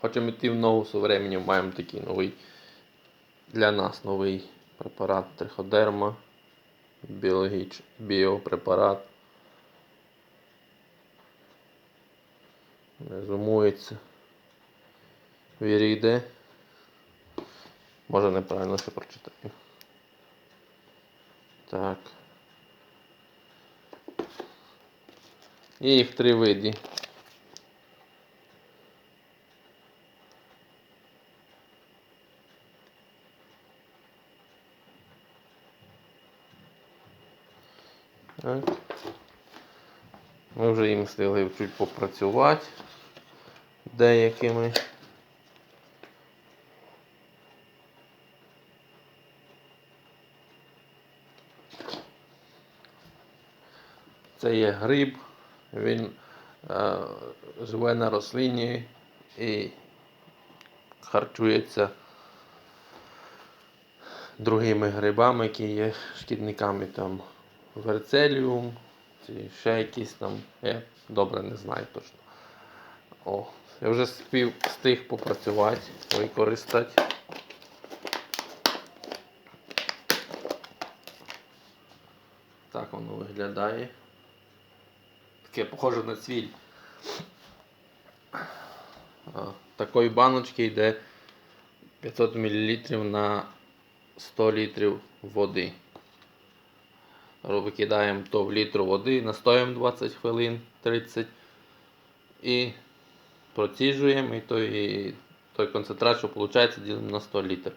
Хочемо йти в ногу з временем, маємо такий новий для нас новий препарат триходерма, біологіч, біопрепарат. Резумується. Віріде. Може неправильно ще прочитаю. Так. І їх три види. Так. Ми вже їм встигли чуть попрацювати деякими. Це є гриб, він е, живе на рослині і харчується другими грибами, які є шкідниками там верцеліум, чи ще якісь там. Я добре не знаю точно. О, я вже спів, встиг попрацювати, використати. Так воно виглядає. Таке похоже на цвіль. Такої баночки йде 500 мл на 100 літрів води. Викидаємо то в літр води, настоюємо 20 хвилин 30 і проціжуємо і той, той концентрат, що виходить, ділимо на 100 літрів.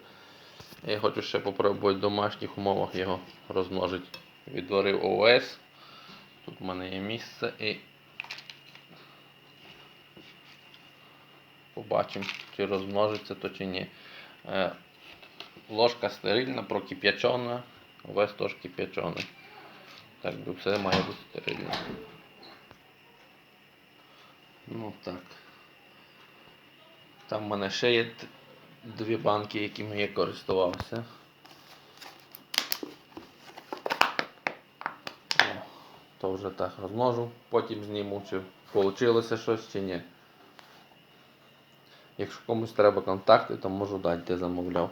Я хочу ще попробувати в домашніх умовах його розмножити. Відварив ООС. Тут в мене є місце і побачимо, чи розмножиться то чи ні. Е, Ложка стерильна, прокип'ячена, ОВС теж кип'ячений. Так би все має бути стерильно. Ну так. Там в мене ще є дві банки, якими я користувався. О, то вже так розмножу, потім зніму, чи вийшло щось чи ні. Якщо комусь треба контакти, то можу дати, де замовляв.